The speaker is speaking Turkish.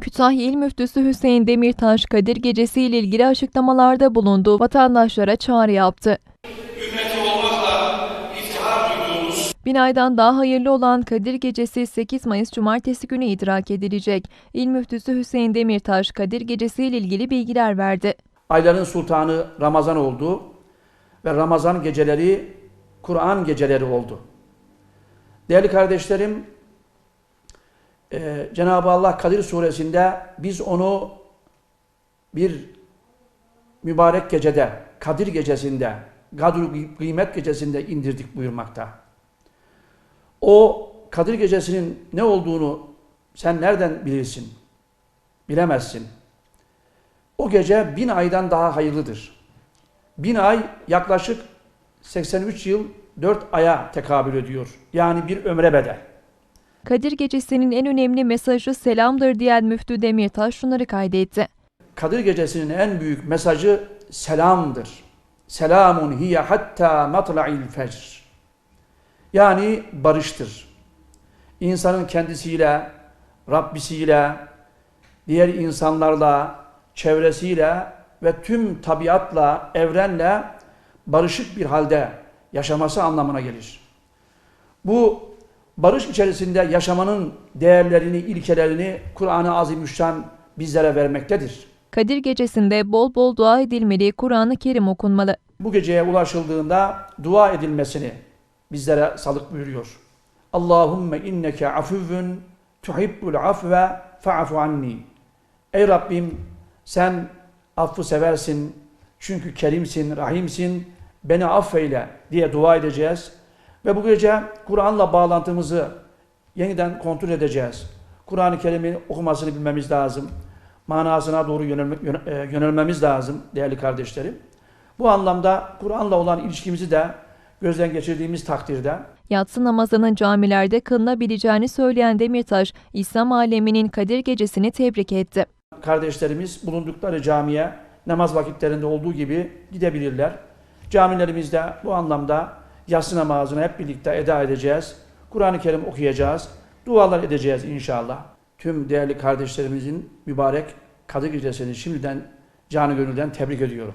Kütahya İl Müftüsü Hüseyin Demirtaş, Kadir Gecesi ile ilgili açıklamalarda bulundu. Vatandaşlara çağrı yaptı. Binaydan daha hayırlı olan Kadir Gecesi 8 Mayıs Cumartesi günü idrak edilecek. İl Müftüsü Hüseyin Demirtaş, Kadir Gecesi ile ilgili bilgiler verdi. Ayların sultanı Ramazan oldu ve Ramazan geceleri Kur'an geceleri oldu. Değerli kardeşlerim, e, Cenab-ı Allah Kadir suresinde biz onu bir mübarek gecede, Kadir gecesinde, Kadir kıymet gecesinde indirdik buyurmakta. O Kadir gecesinin ne olduğunu sen nereden bilirsin? Bilemezsin. O gece bin aydan daha hayırlıdır. Bin ay yaklaşık 83 yıl 4 aya tekabül ediyor. Yani bir ömre bedel. Kadir Gecesi'nin en önemli mesajı selamdır diyen Müftü Demirtaş şunları kaydetti. Kadir gecesinin en büyük mesajı selamdır. Selamun hiye hatta matla'il fecr. Yani barıştır. İnsanın kendisiyle, Rabbisiyle, diğer insanlarla, çevresiyle ve tüm tabiatla, evrenle barışık bir halde yaşaması anlamına gelir. Bu barış içerisinde yaşamanın değerlerini, ilkelerini Kur'an-ı Azimüşşan bizlere vermektedir. Kadir Gecesi'nde bol bol dua edilmeli, Kur'an-ı Kerim okunmalı. Bu geceye ulaşıldığında dua edilmesini bizlere salık buyuruyor. Allahümme inneke afuvun tuhibbul afve fa'fu anni. Ey Rabbim sen affı seversin çünkü kerimsin, rahimsin, beni affeyle diye dua edeceğiz. Ve bu gece Kur'an'la bağlantımızı yeniden kontrol edeceğiz. Kur'an-ı Kerim'i okumasını bilmemiz lazım. Manasına doğru yönelme- e, yönelmemiz lazım değerli kardeşlerim. Bu anlamda Kur'an'la olan ilişkimizi de gözden geçirdiğimiz takdirde Yatsı namazının camilerde kılınabileceğini söyleyen Demirtaş, İslam aleminin Kadir Gecesi'ni tebrik etti. kardeşlerimiz bulundukları camiye namaz vakitlerinde olduğu gibi gidebilirler. Camilerimizde bu anlamda yatsı namazını hep birlikte eda edeceğiz. Kur'an-ı Kerim okuyacağız. Dualar edeceğiz inşallah. Tüm değerli kardeşlerimizin mübarek Kadir Gecesi'ni şimdiden canı gönülden tebrik ediyorum.